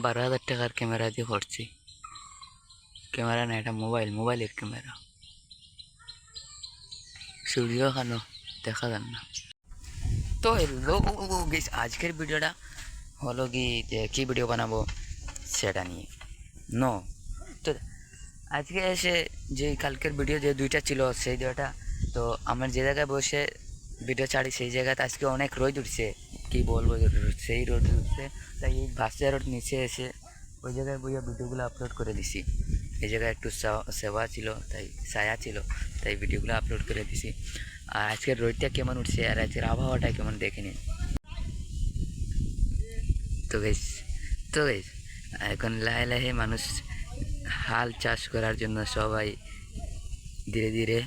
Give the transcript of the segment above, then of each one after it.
বারো হাজার টাকার ক্যামেরা দিয়ে করছি। ক্যামেরা না, এটা মোবাইল, মোবাইলের ক্যামেরা। সূর্য কেন দেখা যান না। তো হ্যালো আজকের ভিডিওটা হলো কি, যে কী ভিডিও বানাবো সেটা নিয়ে। নো তো আজকে এসে যে কালকের ভিডিও যে দুইটা ছিল, সেই দুইটা, তো আমার যে জায়গায় বসে ভিডিও ছাড়ি, সেই জায়গাতে আজকে অনেক রোদ উঠছে। কি বলব সেই রোদ উঠছে তাই এই বাসা রোড নিচে এসে ওই জায়গায় বইয়া ভিডিওগুলো আপলোড করে দিছি। এই জায়গায় একটু সেবা ছিল, তাই ছায়া ছিল, তাই ভিডিওগুলো আপলোড করে দিছি। আর আজকের রোদটা কেমন উঠছে আর আজকের আবহাওয়াটা কেমন দেখে নিন। তো বেশ তো বেশ এখন লাহে লাহে মানুষ হাল চাষ করার জন্য সবাই ধীরে ধীরে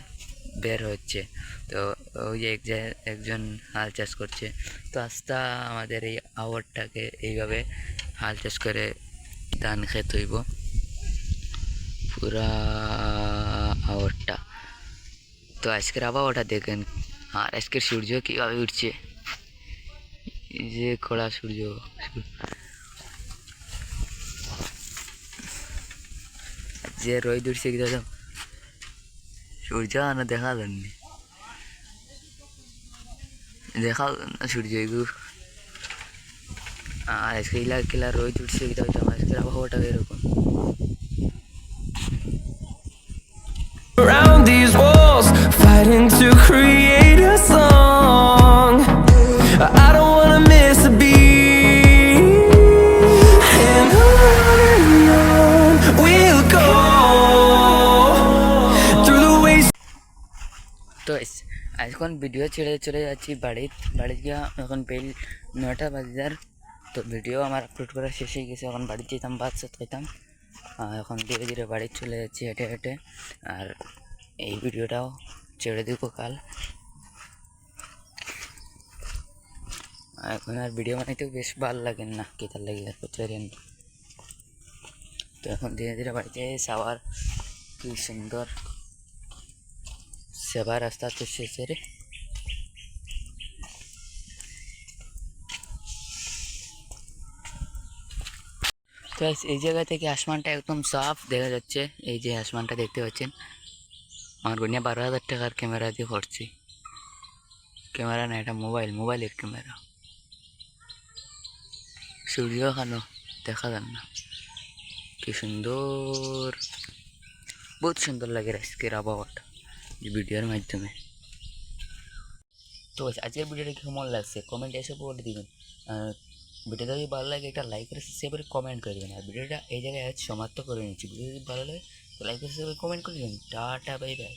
বের হচ্ছে। তো ওই যে একজন হাল চাষ করছে। তো আস্তা আমাদের এই আওয়ারটাকে এইভাবে হাল চাষ করে ধান খেত হইব। পুরা আওয়ারটা তো আজকের আবহাওয়াটা দেখেন। আর আজকের সূর্য কীভাবে উঠছে? যে কড়া সূর্য। যে রোদ উঠছে কি দাদা? সূর্য না দেখা যাননি দেখা না সূর্য এগুলো আর আজকে ইলা কিলা রোদ উঠছে কি দাদা আজকের আবহাওয়াটা এরকম। Around these walls, fighting to create তো এখন ভিডিও ছেড়ে চলে যাচ্ছি বাড়িত বাড়িতে গিয়া এখন বেল নয়টা বাজার তো ভিডিও আমার আপলোড করা শেষ হয়ে গেছে, এখন বাড়িতে যেতাম, ভাত সাত আর এখন ধীরে ধীরে বাড়ি চলে যাচ্ছি হেঁটে হেঁটে। আর এই ভিডিওটাও ছেড়ে দিব কাল। এখন আর ভিডিও বানাইতেও বেশ ভালো লাগে না কেতার লাগে আর তো এখন ধীরে ধীরে বাড়িতে যাওয়ার কি সুন্দর সেবা রাস্তা তো শেষে রে। তো এই জায়গা থেকে আসমানটা একদম সাফ দেখা যাচ্ছে। এই যে আসমানটা দেখতে পাচ্ছেন। আমার বোনিয়া বারো হাজার টাকার ক্যামেরা দিয়ে করছি ক্যামেরা না, এটা মোবাইল, মোবাইলের ক্যামেরা। সূর্য কেন দেখা যান না? কি সুন্দর। বহুত সুন্দর লাগে আজকের আবহাওয়াটা। এই ভিডিওর মাধ্যমে। তো আজকের ভিডিওটা কেমন লাগছে? কমেন্ট এসে বলে দিবেন। ভিডিওটা যদি ভালো লাগে একটা লাইক করে কমেন্ট করে দেবেন। আর ভিডিওটা এই জায়গায় আজ সমাপ্ত করে নিচ্ছি। ভিডিও যদি ভালো লাগে তো লাইক করে কমেন্ট করে দেবেন। Tata bye bye